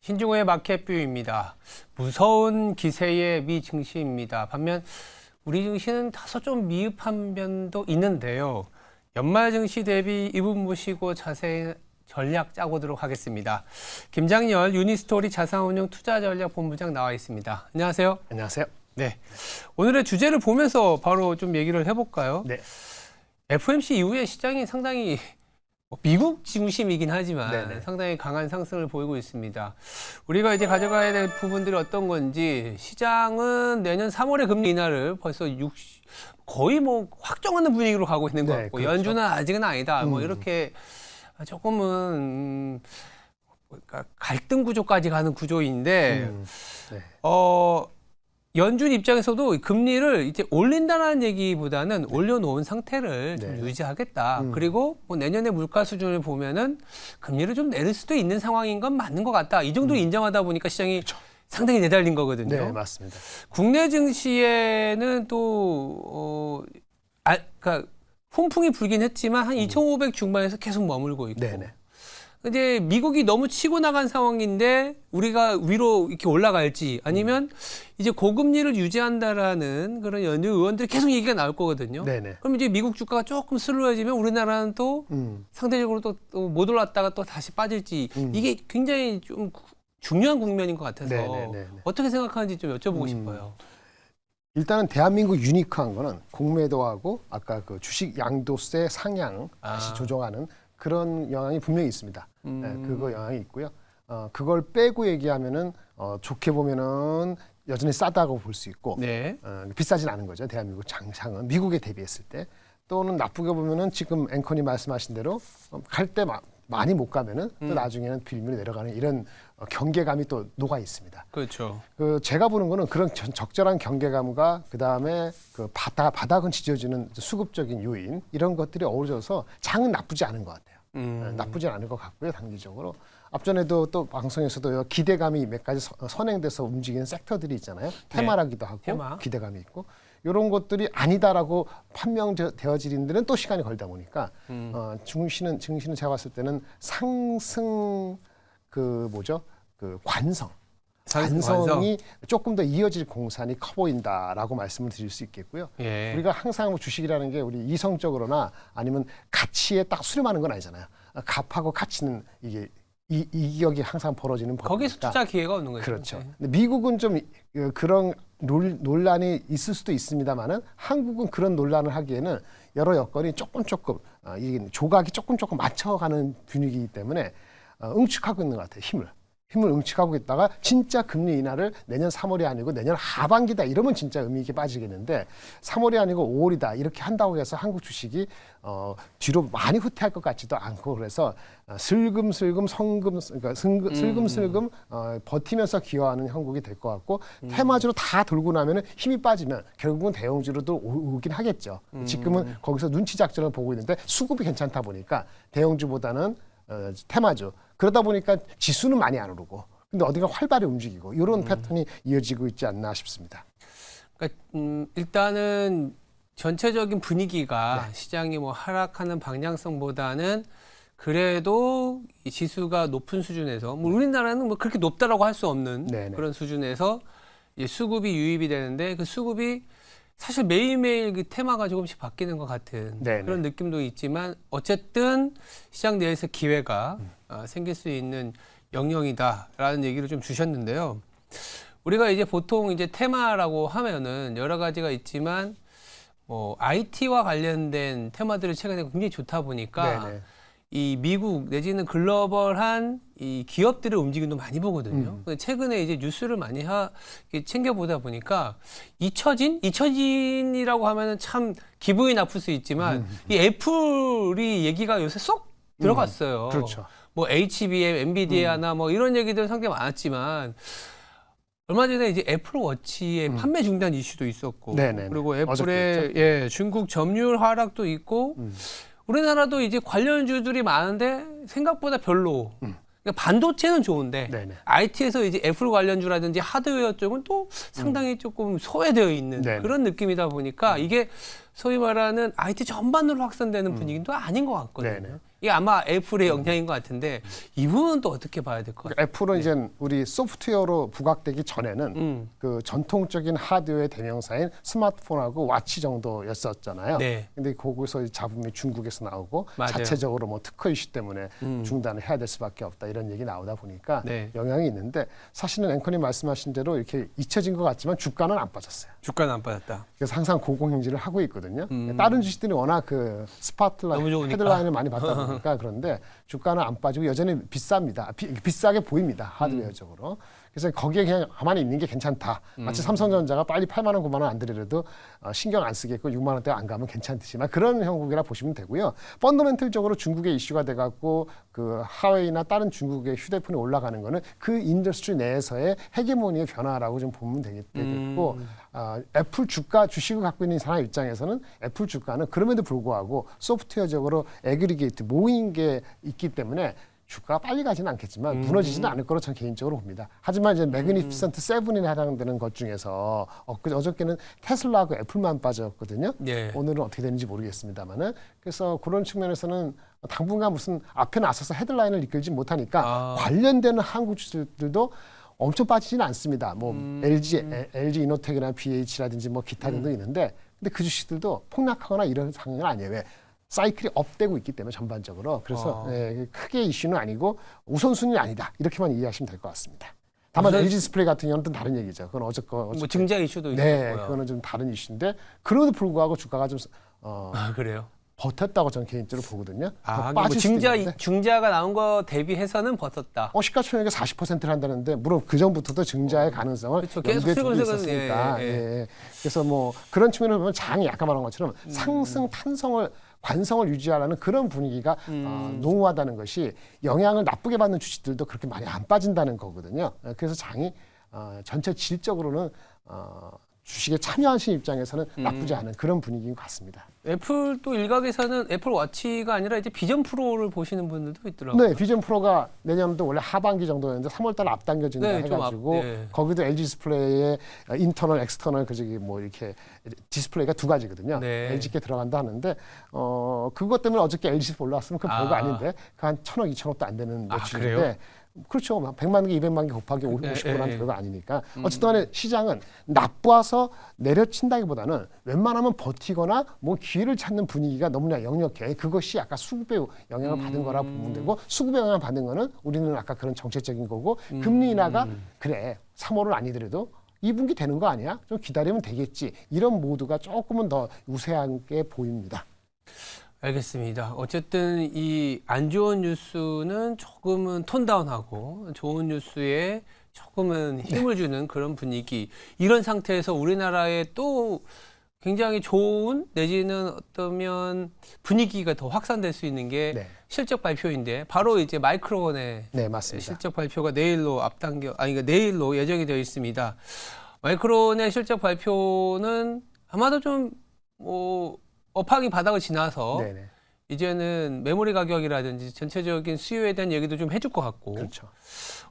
신중호의 마켓뷰입니다. 무서운 기세의 미 증시입니다. 반면 우리 증시는 다소 좀 미흡한 면도 있는데요. 연말 증시 대비 이분 모시고 자세히 전략 짜보도록 하겠습니다. 김장열 유니스토리 자산운용 투자전략 본부장 나와 있습니다. 안녕하세요. 안녕하세요. 네. 오늘의 주제를 보면서 바로 좀 얘기를 해볼까요? 네. FMC 이후에 시장이 상당히 뭐 미국 중심이긴 하지만 네네. 상당히 강한 상승을 보이고 있습니다. 우리가 이제 가져가야 될 부분들이 어떤 건지 시장은 내년 3월에 금리 인하를 벌써 60, 거의 뭐 확정하는 분위기로 가고 있는 것 네, 같고 그렇죠. 연준은 아직은 아니다. 뭐 음. 이렇게 조금은 음, 그러니까 갈등 구조까지 가는 구조인데 음, 네. 어, 연준 입장에서도 금리를 이제 올린다는 얘기보다는 올려놓은 상태를 좀 네. 유지하겠다. 음. 그리고 뭐 내년에 물가 수준을 보면은 금리를 좀 내릴 수도 있는 상황인 건 맞는 것 같다. 이 정도 인정하다 보니까 시장이 상당히 내달린 거거든요. 음. 네, 맞습니다. 국내 증시에는 또, 어, 아, 그니까, 훈풍이 불긴 했지만 한 2,500 중반에서 계속 머물고 있고. 음. 네네. 이제 미국이 너무 치고 나간 상황인데 우리가 위로 이렇게 올라갈지 아니면 이제 고금리를 유지한다라는 그런 연준 의원들이 계속 얘기가 나올 거거든요. 네네. 그럼 이제 미국 주가가 조금 슬로워지면 우리나라는 또 음, 상대적으로 또못 올랐다가 또 다시 빠질지 음. 이게 굉장히 좀 구- 중요한 국면인 것 같아서 네네네. 어떻게 생각하는지 좀 여쭤보고 음. 싶어요. 일단은 대한민국 유니크한 거는 공매도하고 아까 그 주식 양도세 상향 다시 아. 조정하는 그런 영향이 분명히 있습니다. 음. 네, 그거 영향이 있고요. 어, 그걸 빼고 얘기하면은 어, 좋게 보면은 여전히 싸다고 볼 수 있고 네. 어, 비싸진 않은 거죠. 대한민국 장상은 미국에 대비했을 때 또는 나쁘게 보면은 지금 앵커님 말씀하신 대로 어, 갈때 많이 못 가면은 또 음. 나중에는 빌미로 내려가는 이런 어, 경계감이 또 녹아 있습니다. 그렇죠. 그 제가 보는 거는 그런 전- 적절한 경계감과 그 다음에 그 바닥 바닥은 지져주는 수급적인 요인 이런 것들이 어우러져서 장은 나쁘지 않은 것 같아요. 음. 어, 나쁘지 않을 것 같고요, 단기적으로. 앞전에도 또 방송에서도 기대감이 몇 가지 서- 선행돼서 움직이는 섹터들이 있잖아요. 테마라기도 하고 테마. 기대감이 있고 이런 것들이 아니다라고 판명되어지는 또 시간이 걸다 보니까 음. 어, 증시는 증시는 제가 봤을 때는 상승 그 뭐죠 그 관성 관성이 조금 더 이어질 공산이 커 보인다라고 말씀을 드릴 수 있겠고요. 예. 우리가 항상 뭐 주식이라는 게 우리 이성적으로나 아니면 가치에 딱 수렴하는 건 아니잖아요. 아, 값하고 가치는 이게 이, 이격이 항상 벌어지는 거기서 법이니까. 투자 기회가 없는 거죠. 그렇죠. 네. 근데 미국은 좀 어, 그런 논, 논란이 있을 수도 있습니다만은 한국은 그런 논란을 하기에는 여러 여건이 조금 조금 어, 이게 조각이 조금 조금 맞춰가는 분위기이기 때문에 어, 응축하고 있는 것 같아요. 힘을. 힘을 응축하고 있다가 진짜 금리 인하를 내년 3월이 아니고 내년 하반기다 이러면 진짜 의미 있게 빠지겠는데 3월이 아니고 5월이다 이렇게 한다고 해서 한국 주식이 어, 뒤로 많이 후퇴할 것 같지도 않고 그래서 어, 슬금슬금 성금 그러니까 슬금, 슬금슬금 어, 버티면서 기여하는 형국이 될 것 같고 테마주로 다 돌고 나면은 힘이 빠지면 결국은 대형주로도 오- 오긴 하겠죠. 지금은 거기서 눈치 작전을 보고 있는데 수급이 괜찮다 보니까 대형주보다는 어, 테마주 그러다 보니까 지수는 많이 안 오르고 근데 어디가 활발히 움직이고 이런 패턴이 이어지고 있지 않나 싶습니다. 그러니까 음, 일단은 전체적인 분위기가 네. 시장이 뭐 하락하는 방향성보다는 그래도 이 지수가 높은 수준에서 뭐 우리나라는 뭐 그렇게 높다라고 할 수 없는 네네. 그런 수준에서 이제 수급이 유입이 되는데 그 수급이 사실 매일매일 그 테마가 조금씩 바뀌는 것 같은 네네. 그런 느낌도 있지만 어쨌든 시장 내에서 기회가 음. 어, 생길 수 있는 영역이다라는 얘기를 좀 주셨는데요. 우리가 이제 보통 이제 테마라고 하면은 여러 가지가 있지만 뭐 IT와 관련된 테마들이 최근에 굉장히 좋다 보니까 네네. 이 미국 내지는 글로벌한 이 기업들의 움직임도 많이 보거든요. 음. 근데 최근에 이제 뉴스를 많이 하, 챙겨보다 보니까 잊혀진? 잊혀진이라고 하면은 참 기분이 나쁠 수 있지만 이 애플이 얘기가 요새 쏙 들어갔어요. 음. 그렇죠. 뭐 HBM, 엔비디아나 뭐 이런 얘기들 상당히 많았지만 얼마 전에 이제 애플 워치의 판매 중단 이슈도 있었고 음. 네네네. 그리고 애플의 어저께였죠? 예, 중국 점유율 하락도 있고 음. 우리나라도 이제 관련주들이 많은데 생각보다 별로. 음. 그러니까 반도체는 좋은데 네네. IT에서 이제 애플 관련주라든지 하드웨어 쪽은 또 상당히 조금 소외되어 있는 음. 네네. 그런 느낌이다 보니까 이게 소위 말하는 IT 전반으로 확산되는 분위기는 또 아닌 것 같거든요. 음. 네네. 이게 아마 애플의 영향인 것 같은데 이 부분은 또 어떻게 봐야 될 것 같아요? 애플은 이제 우리 소프트웨어로 부각되기 전에는 음. 그 전통적인 하드웨어 대명사인 스마트폰하고 와치 정도였었잖아요. 네. 근데 거기서 이 잡음이 중국에서 나오고 맞아요. 자체적으로 뭐 특허 이슈 때문에 음. 중단을 해야 될 수밖에 없다 이런 얘기 나오다 보니까 네. 영향이 있는데 사실은 앵커님 말씀하신 대로 이렇게 잊혀진 것 같지만 주가는 안 빠졌어요. 주가는 안 빠졌다. 그래서 항상 고공행진을 하고 있거든요. 음. 다른 주식들이 워낙 그 스파트라이트 너무 좋으니까. 헤드라인을 많이 받다 보니까 그런데 주가는 안 빠지고 여전히 비쌉니다. 비, 비싸게 보입니다. 하드웨어적으로. 그래서 거기에 그냥 가만히 있는 게 괜찮다. 마치 삼성전자가 빨리 8만 원, 9만 원안 들이라도 어, 신경 안 쓰겠고 6만 원대 안 가면 괜찮듯이만 그런 형국이라 보시면 되고요. 펀더멘털적으로 중국의 이슈가 돼갖고 그 하웨이나 다른 중국의 휴대폰이 올라가는 거는 그 인더스트리 내에서의 헤게모니의 변화라고 좀 보면 되겠- 되겠고 아, 애플 주가 주식을 갖고 있는 사람 입장에서는 애플 주가는 그럼에도 불구하고 소프트웨어적으로 에그리게이트 모인 게 있기 때문에 주가가 빨리 가지는 않겠지만 무너지지는 않을 거로 저는 개인적으로 봅니다. 하지만 이제 매그니피센트 세븐에 해당되는 것 중에서 엊그 어저께는 테슬라하고 애플만 빠졌거든요. 예. 오늘은 어떻게 되는지 모르겠습니다만은 그래서 그런 측면에서는 당분간 무슨 앞에 나서서 헤드라인을 이끌지 못하니까 아. 관련되는 한국 주들도 엄청 빠지지는 않습니다. 뭐 LG, 에- LG 이노텍이나 BH라든지 뭐 기타 등등 있는데 근데 그 주식들도 폭락하거나 이런 상황은 아니에요. 왜? 사이클이 업되고 있기 때문에 전반적으로 그래서 아. 예, 크게 이슈는 아니고 우선순위 아니다 이렇게만 이해하시면 될 것 같습니다. 다만 우선- LG 디스플레이 같은 경우는 또 다른 얘기죠. 그건 어저께 뭐 증자 이슈도 네, 있었고요. 그거는 좀 다른 이슈인데 그럼에도 불구하고 주가가 좀 어, 아 그래요. 버텼다고 저는 개인적으로 보거든요. 아, 더 하긴 뭐 빠질 수도 증자 있는데. 증자가 나온 거 대비해서는 버텼다. 어, 시가총액의 40%를 한다는데 물론 그 전부터도 증자의 가능성을 그렇죠. 계속 염두에 두고 슬근슬근, 있었으니까 예, 예. 예, 예. 그래서 뭐 그런 측면을 보면 장이 아까 말한 것처럼 음. 상승 탄성을 관성을 유지하라는 그런 분위기가 음. 어, 농후하다는 것이 영향을 나쁘게 받는 주식들도 그렇게 많이 안 빠진다는 거거든요. 예, 그래서 장이 어, 전체 질적으로는 어, 주식에 참여하신 입장에서는 음. 나쁘지 않은 그런 분위기인 것 같습니다. 애플 또 일각에서는 애플 워치가 아니라 이제 비전 프로를 보시는 분들도 있더라고요. 네, 비전 프로가 내년도 원래 하반기 정도였는데 3월달 앞당겨진다 네, 좀 해가지고 앞- 네. 거기도 LG 디스플레이의 인터널, 엑스터널 그 저기 뭐 이렇게 디스플레이가 두 가지거든요. 네. LG께 들어간다 하는데 어 그것 때문에 어저께 LG 올라왔으면 그 별거 아. 아. 닌데 그 한 천억, 이천억도 안 되는 아, 매출인데. 그래요? 그렇죠. 막 100만 개, 200만 개 곱하기 예, 50%는 예. 별거 아니니까. 어쨌든 간에 시장은 나빠서 내려친다기보다는 웬만하면 버티거나 뭐 기회를 찾는 분위기가 너무나 역력해. 그것이 아까 수급의 영향을 받은 거라 보면 되고 수급의 영향을 받은 거는 우리는 아까 그런 정책적인 거고 금리 인하가 그래 3월은 아니더라도 2분기 되는 거 아니야? 좀 기다리면 되겠지. 이런 모두가 조금은 더 우세한 게 보입니다. 알겠습니다. 어쨌든 이 안 좋은 뉴스는 조금은 톤다운하고 좋은 뉴스에 조금은 힘을 주는 그런 분위기. 이런 상태에서 우리나라에 또 굉장히 좋은 내지는 어떠면 분위기가 더 확산될 수 있는 게 네. 실적 발표인데 바로 이제 마이크론의 네, 맞습니다. 실적 발표가 내일로 앞당겨 아니 그러니까 내일로 예정이 되어 있습니다. 마이크론의 실적 발표는 아마도 좀뭐 업황이 바닥을 지나서 네, 네. 이제는 메모리 가격이라든지 전체적인 수요에 대한 얘기도 좀 해줄 것 같고 그렇죠.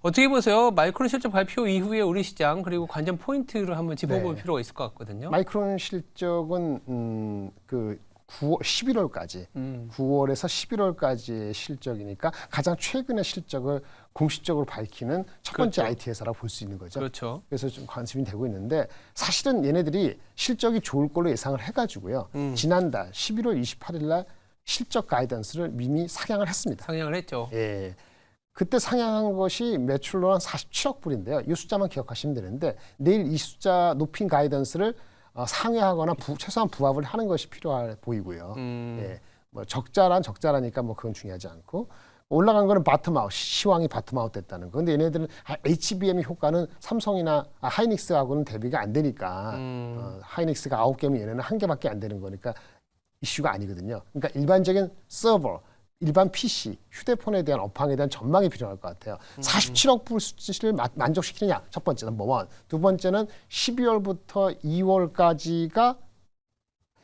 어떻게 보세요? 마이크론 실적 발표 이후에 우리 시장 그리고 관전 포인트를 한번 짚어볼 네. 필요가 있을 것 같거든요. 마이크론 실적은 음, 그 9월, 11월까지 음, 9월에서 11월까지의 실적이니까 가장 최근의 실적을 공식적으로 밝히는 첫 번째 그렇죠. IT 회사라고 볼 수 있는 거죠. 그렇죠. 그래서 좀 관심이 되고 있는데 사실은 얘네들이 실적이 좋을 걸로 예상을 해가지고요. 음. 지난달 11월 28일 날 실적 가이던스를 이미 상향을 했습니다. 상향을 했죠. 예. 그때 상향한 것이 매출로 한 47억 불인데요. 이 숫자만 기억하시면 되는데 내일 이 숫자 높인 가이던스를 어, 상회하거나 부- 최소한 부합을 하는 것이 필요해 보이고요. 음, 예. 뭐 적자란 적자라니까 뭐 그건 중요하지 않고 올라간 거는 바텀아웃 시황이 바텀아웃 됐다는 거. 근데 얘네들은 아, HBM 효과는 삼성이나 아, 하이닉스하고는 대비가 안 되니까 음. 어, 하이닉스가 아홉 개면 얘네는 한 개밖에 안 되는 거니까 이슈가 아니거든요. 그러니까 일반적인 서버, 일반 PC, 휴대폰에 대한 업황에 대한 전망이 필요할 것 같아요. 음. 47억 불 수치를 마- 만족시키느냐 첫 번째 넘버 원. 두 번째는 12월부터 2월까지가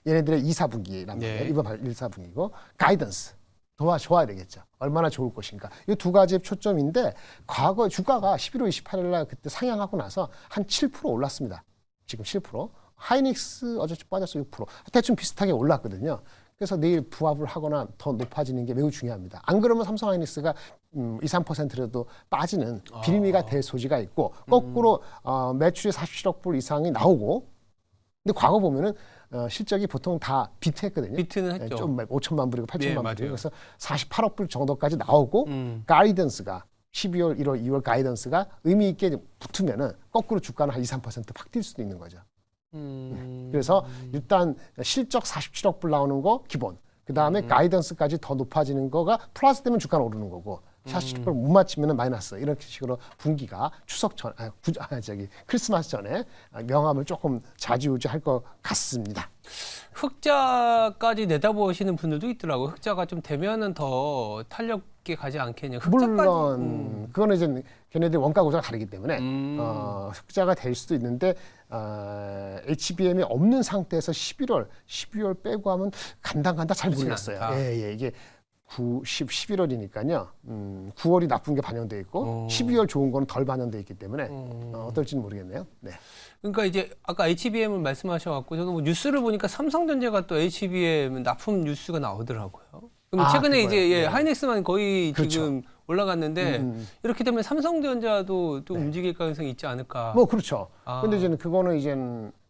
얘네들의 2, 4분기란 말이에요. 네. 이번 1, 4분기고 가이던스. 도와 좋아야 되겠죠. 얼마나 좋을 것인가. 이 두 가지의 초점인데 과거 주가가 11월 28일 날 그때 상향하고 나서 한 7% 올랐습니다. 지금 7%. 하이닉스 어제 좀 빠졌어 6%. 대충 비슷하게 올랐거든요. 그래서 내일 부합을 하거나 더 높아지는 게 매우 중요합니다. 안 그러면 삼성 하이닉스가 음, 2, 3%라도 빠지는 빌미가 될 소지가 있고 거꾸로 어, 매출이 47억 불 이상이 나오고 근데 과거 보면은 어, 실적이 보통 다 비트했거든요. 비트는 예, 했죠. 좀 5천만 불이고 8천만 네, 불 맞아요. 그래서 48억 불 정도까지 나오고 음. 가이던스가 12월, 1월, 2월 가이던스가 의미 있게 붙으면은 거꾸로 주가는 한 2, 3%팍 뛸 수도 있는 거죠. 음. 그래서 일단 실적 47억 불 나오는 거 기본. 그 다음에 음. 가이던스까지 더 높아지는 거가 플러스 되면 주가는 오르는 거고 음. 47억 불못 맞추면 마이너스 이런 식으로 분기가 추석 전, 아, 구, 아, 저기 크리스마스 전에 명암을 조금 좌지우지할 것 같습니다. 흑자까지 내다보시는 분들도 있더라고요. 흑자가 좀 되면은 더 탄력 있게 가지 않겠냐. 흑자까지. 물론 음. 그거는 이제 걔네들 원가 구조가 다르기 때문에 음. 어, 흑자가 될 수도 있는데 어, HBM이 없는 상태에서 11월, 12월 빼고 하면 간다 간다 잘 모르겠어요. 않다. 예, 예, 이게 9, 10, 11월이니까요. 음, 9월이 나쁜 게 반영돼 있고 어. 12월 좋은 거는 덜 반영돼 있기 때문에 어. 어, 어떨지는 모르겠네요. 네. 그러니까 이제 아까 HBM을 말씀하셔갖고 저는 뭐 뉴스를 보니까 삼성전자가 또 HBM 납품 뉴스가 나오더라고요. 그럼 아, 최근에 그거요? 이제 예, 네. 하이닉스만 거의 그렇죠. 지금 올라갔는데 음, 이렇게 되면 삼성전자도 또 네. 움직일 가능성이 있지 않을까. 뭐 그렇죠. 아. 근데 이제 그거는 이제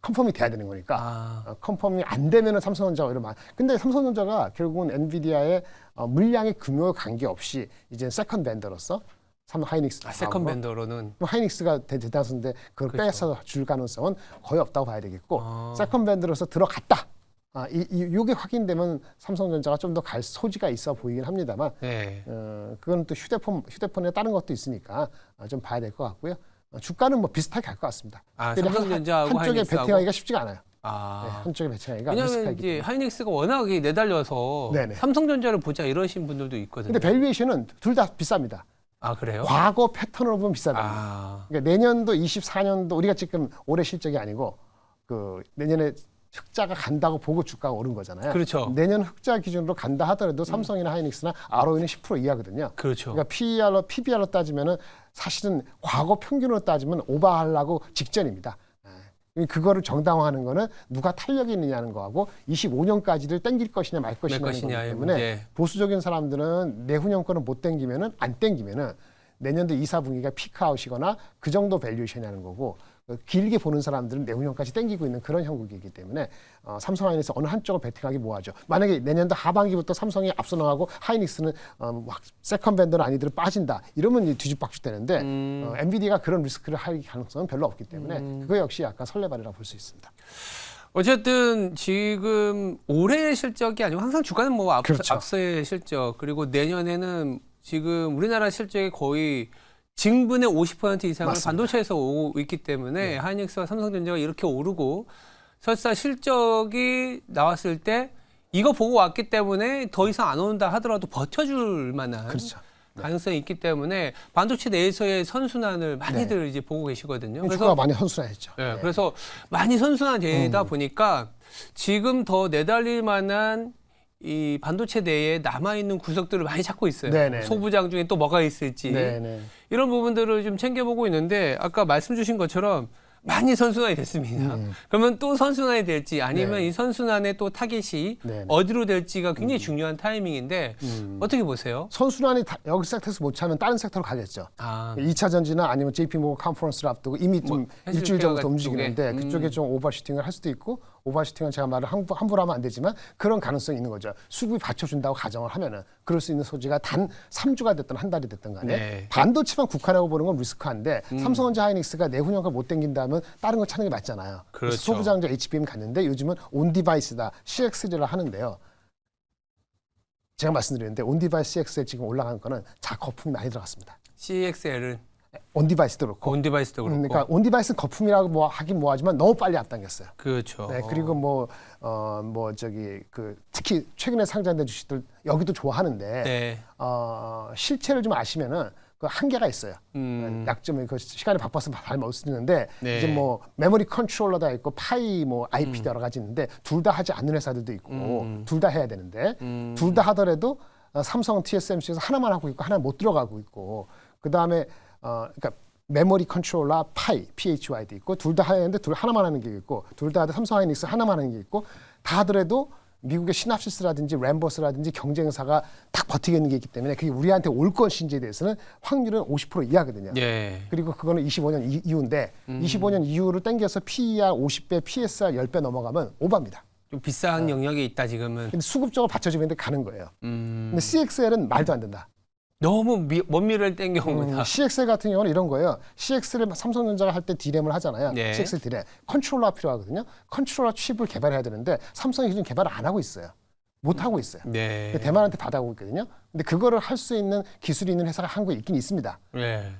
컨펌이 돼야 되는 거니까 아, 어, 컨펌이 안 되면은 삼성전자가 이러면 근데 삼성전자가 결국은 엔비디아의 어, 물량의 금요에 관계 없이 이제 세컨 벤더로서 삼 하이닉스 아 세컨 벤더로는 하이닉스가 대- 대다수인데 그걸 그렇죠. 빼서 줄 가능성은 거의 없다고 봐야 되겠고 아. 세컨 밴드로서 들어갔다. 아, 이, 이, 요게 확인되면 삼성전자가 좀 더 갈 소지가 있어 보이긴 합니다만, 네. 어, 그건 또 휴대폰, 휴대폰에 다른 것도 있으니까 어, 좀 봐야 될 것 같고요. 어, 주가는 뭐 비슷하게 갈 것 같습니다. 아 한- 삼성전자하고 한 쪽에 하이닉스하고 베팅하기가 쉽지가 않아요. 네, 아. 한쪽에 베팅하기가 왜냐하면 리스크하기 이제 때문에. 하이닉스가 워낙에 내달려서 네네. 삼성전자를 보자 이러신 분들도 있거든요. 근데 밸류에이션은 둘 다 비쌉니다. 아 그래요? 과거 패턴으로 보면 비싸다. 아, 그러니까 내년도 24년도 우리가 지금 올해 실적이 아니고 그 내년에 흑자가 간다고 보고 주가가 오른 거잖아요. 그렇죠. 음. 내년 흑자 기준으로 간다 하더라도 삼성이나 하이닉스나 ROE는 10% 이하거든요. 그렇죠. 그러니까 PER로 PBR로 따지면은 사실은 과거 평균으로 따지면 오버하려고 직전입니다. 예. 그거를 정당화하는 거는 누가 탄력이 있느냐는 거하고 25년까지를 땡길 것이냐 말 것이냐는 것이냐의 때문에 문제. 보수적인 사람들은 내후년 거는 못 땡기면은 안 땡기면은 내년도 2, 4분기가 피크아웃이거나 그 정도 밸류에이션이라는 거고 어, 길게 보는 사람들은 내후년까지 땡기고 있는 그런 형국이기 때문에 어, 삼성 하이닉스 어느 한쪽을 베팅하기 뭐하죠. 만약에 내년도 하반기부터 삼성이 앞서 나가고 하이닉스는 어, 막 세컨 밴더는 아니더라 빠진다. 이러면 이제 뒤죽박죽 되는데 음. 어, 엔비디가 그런 리스크를 할 가능성은 별로 없기 때문에 그거 역시 약간 설레발이라 볼 수 있습니다. 어쨌든 지금 올해의 실적이 아니고 항상 주가는 뭐 앞, 그렇죠. 앞서의 실적 그리고 내년에는 지금 우리나라 실적이 거의 증분의 50% 이상을 맞습니다. 반도체에서 오고 있기 때문에 하이닉스와 삼성전자가 이렇게 오르고 설사 실적이 나왔을 때 이거 보고 왔기 때문에 더 이상 안 온다 하더라도 버텨줄 만한 그렇죠. 가능성이 있기 때문에 반도체 내에서의 선순환을 많이들 이제 보고 계시거든요. 네. 주가가 많이 선순환했죠. 예, 그래서 많이 선순환되다 음. 보니까 지금 더 내달릴 만한 이 반도체 내에 남아 있는 구석들을 많이 찾고 있어요. 네네네. 소부장 중에 또 뭐가 있을지 네네. 이런 부분들을 좀 챙겨보고 있는데 아까 말씀 주신 것처럼 많이 선순환이 됐습니다. 음. 그러면 또 선순환이 될지 아니면 네. 이 선순환의 또 타겟이 네네. 어디로 될지가 굉장히 중요한 타이밍인데 음. 어떻게 보세요? 선순환이 다- 여기 섹터에서 못 차면 다른 섹터로 가겠죠. 아, 2차 전지나 아니면 JP 모건 컨퍼런스를 앞두고 이미 좀 뭐, 일주일 전부터 같은 움직이는데 쪽에. 그쪽에 음. 좀 오버슈팅을 할 수도 있고 오버슈팅은 제가 말을 함부, 함부로 하면 안 되지만 그런 가능성이 있는 거죠. 수급이 받쳐준다고 가정을 하면은 그럴 수 있는 소지가 단 3주가 됐든 한 달이 됐든 간에 네. 음. 반도체만 국한하고 보는 건 리스크한데 삼성전자 하이닉스가 내후년과 못 땡긴다면 다른 거 찾는 게 맞잖아요. 그렇죠. 소부장자 HBM 갔는데 요즘은 온 디바이스다 CX3를 하는데요. 제가 말씀드렸는데 온 디바이스 CX에 지금 올라간 거는 자 거품이 많이 들어갔습니다. CXL은 온 디바이스도 그렇고 온 디바이스도 그렇고 음, 그러니까 온 디바이스는 거품이라고 뭐 하긴 뭐하지만 너무 빨리 앞당겼어요. 그렇죠. 네, 그리고 뭐 어 뭐 저기 그 특히 최근에 상장된 주식들 여기도 좋아하는데 네. 어 실체를 좀 아시면은 그 한계가 있어요. 음. 약점이 그 시간이 바빠서 잘못 쓰는데 네. 이제 뭐 메모리 컨트롤러다 있고 파이 뭐 IP 여러 가지 있는데 둘 다 하지 않는 회사들도 있고 음. 둘다 해야 되는데 음. 둘다 하더라도 어, 삼성 TSMC에서 하나만 하고 있고 하나 못 들어가고 있고 그 다음에 어 그러니까 메모리 컨트롤러 파이 PHY도 있고 둘 다 하는데 둘 하나만 하는 게 있고 둘 다 삼성 하이닉스 하나만 하는 게 있고 다 하더라도 미국의 시납시스라든지 램버스라든지 경쟁사가 딱 버티겠는 게 있기 때문에 그게 우리한테 올 것인지에 대해서는 확률은 50% 이하거든요. 예. 그리고 그거는 25년 이- 이후인데 25년 이후를 땡겨서 PER 50배, PSR 10배 넘어가면 오바입니다. 좀 비싼 영역에 있다 지금은. 근데 수급적으로 받쳐주는데 가는 거예요. 음. 근데 CXL은 말도 안 된다. 너무 미, 먼 미래를 땡겨온 음, 거다. CXL 같은 경우는 이런 거예요. CX를 삼성전자가 할때 디램을 하잖아요. 네. CXL 디램. 컨트롤러가 필요하거든요. 컨트롤러 칩을 개발해야 되는데 삼성이 지금 개발을 안 하고 있어요. 못 하고 있어요. 네. 대만한테 받아오고 있거든요. 근데 그거를 할 수 있는 기술이 있는 회사가 한국에 있긴 있습니다. 네.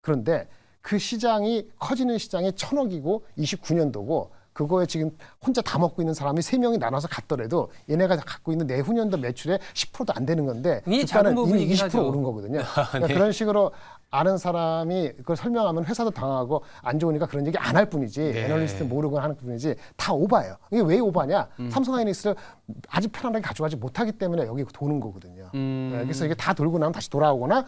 그런데 그 시장이 커지는 시장이 천억이고 29년도고 그거에 지금 혼자 다 먹고 있는 사람이 세 명이 나눠서 갔더라도 얘네가 갖고 있는 내후년도 매출의 10%도 안 되는 건데 주가는 이미 부분이긴 20% 하죠. 오른 거거든요. 그러니까 네. 그런 식으로 아는 사람이 그걸 설명하면 회사도 당하고 안 좋으니까 그런 얘기 안 할 뿐이지 네. 애널리스트 모르고 하는 뿐이지 다 오바예요. 이게 왜 오바냐? 음. 삼성하이닉스를 아주 편안하게 가져가지 못하기 때문에 여기 도는 거거든요. 음. 네, 그래서 이게 다 돌고 나면 다시 돌아오거나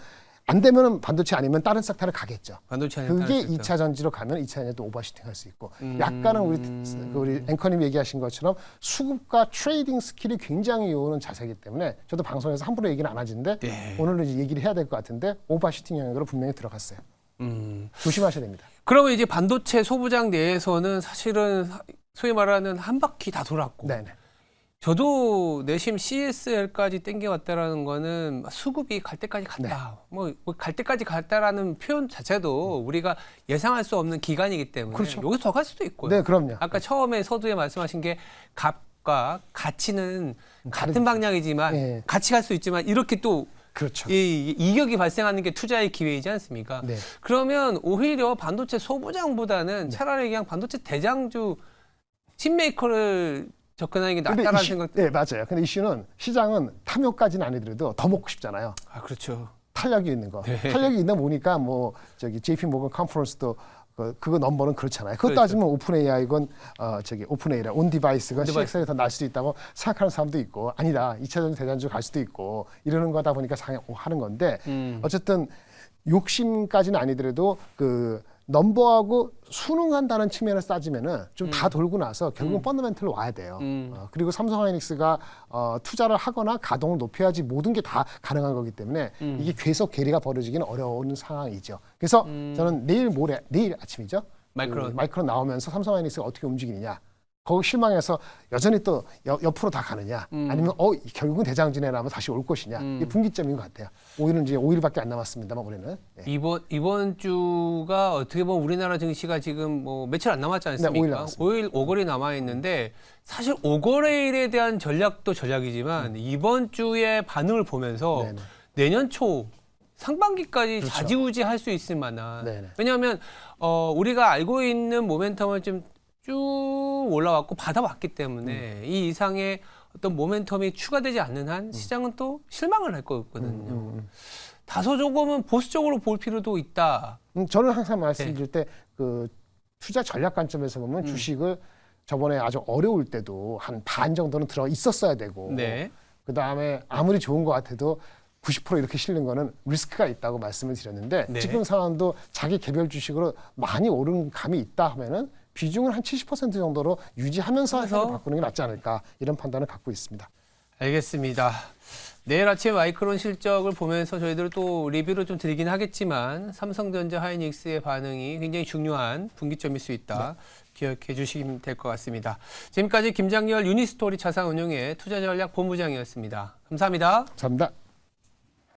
안 되면은 반도체 아니면 다른 섹터를 가겠죠. 반도체 안에 그게 있다. 2차 전지로 가면 2차 전지도 오버시팅 할 수 있고 음. 약간은 우리 그 우리 앵커님 얘기하신 것처럼 수급과 트레이딩 스킬이 굉장히 요오는 자세이기 때문에 저도 방송에서 함부로 얘기는 안 하는데 네. 오늘은 이제 얘기를 해야 될 것 같은데 오버시팅 영역으로 분명히 들어갔어요. 음. 조심하셔야 됩니다. 그러면 이제 반도체 소부장 내에서는 사실은 하- 소위 말하는 한 바퀴 다 돌았고 네네. 저도 내심 CSL까지 땡겨왔다라는 거는 수급이 갈 때까지 갔다. 뭐갈 때까지 갔다라는 표현 자체도 우리가 예상할 수 없는 기간이기 때문에 그렇죠. 여기서 더 갈 수도 있고요. 네, 그럼요. 아까 처음에 서두에 말씀하신 게 값과 가치는 같은 다르죠. 방향이지만 네. 같이 갈 수 있지만 이렇게 또 그렇죠. 이, 이 이격이 발생하는 게 투자의 기회이지 않습니까? 네. 그러면 오히려 반도체 소부장보다는 차라리 그냥 반도체 대장주 칩메이커를 접근하는 게 낫다라는 이슈- 생각. 네, 맞아요. 근데 이슈는 시장은 탐욕까지는 아니더라도 더 먹고 싶잖아요. 아 그렇죠. 탄력이 있는 거. 네. 탄력이 있다 보니까 뭐 저기 JP 모건 컨퍼런스도 그, 그거 넘버는 그렇잖아요. 그것 그렇죠. 따지면 오픈 AI건 어 저기 오픈 AI라 온 디바이스가 온 디바이스. CXL이 더 날 수도 있다고 생각하는 사람도 있고 아니다. 2차전 대전주 갈 수도 있고 이러는 거다 보니까 상- 하는 건데 음. 어쨌든 욕심까지는 아니더라도 그 넘버하고 순응한다는 측면을 따지면은 좀 다 돌고 나서 결국은 펀더멘털로 와야 돼요. 음. 어, 그리고 삼성 하이닉스가 어, 투자를 하거나 가동을 높여야지 모든 게 다 가능한 거기 때문에 음. 이게 계속 괴리가 벌어지기는 어려운 상황이죠. 그래서 저는 내일 모레 내일 아침이죠. 마이크론. 그 마이크론 나오면서 삼성 하이닉스가 어떻게 움직이느냐. 거기 실망해서 여전히 또 옆, 옆으로 다 가느냐 아니면 어 결국은 대장진해라면 다시 올 것이냐 이게 분기점인 것 같아요. 오일은 이제 5일밖에 안 남았습니다만 올해는 네. 이번 이번 주가 어떻게 보면 우리나라 증시가 지금 뭐 며칠 안 남았지 않습니까? 네, 오일 남았습니다. 오일 오거리 남아 있는데 사실 오거레일에 대한 전략도 전략이지만 이번 주의 반응을 보면서 음. 네네. 내년 초 상반기까지 그렇죠. 좌지우지 할 수 있을 만한 네네. 왜냐하면 어, 우리가 알고 있는 모멘텀을 좀 쭉 올라왔고 받아왔기 음. 때문에 이 이상의 어떤 모멘텀이 추가되지 않는 한 시장은 또 실망을 할 거거든요. 음, 다소 조금은 보수적으로 볼 필요도 있다. 음, 저는 항상 네. 말씀드릴 때 그 투자 전략 관점에서 음. 보면 주식을 저번에 아주 어려울 때도 한 반 정도는 들어 있었어야 되고 네. 그 다음에 아무리 좋은 것 같아도 90% 이렇게 실는 거는 리스크가 있다고 말씀을 드렸는데 네. 지금 상황도 자기 개별 주식으로 많이 오른 감이 있다 하면은 비중을 한 70% 정도로 유지하면서? 해석을 바꾸는 게 낫지 않을까 이런 판단을 갖고 있습니다. 알겠습니다. 내일 아침 마이크론 실적을 보면서 저희들 또 리뷰를 좀 드리긴 하겠지만 삼성전자 하이닉스의 반응이 굉장히 중요한 분기점일 수 있다. 기억해 주시면 될 것 같습니다. 지금까지 김장열 유니스토리 자산운용의 투자전략 본부장이었습니다. 감사합니다. 감사합니다.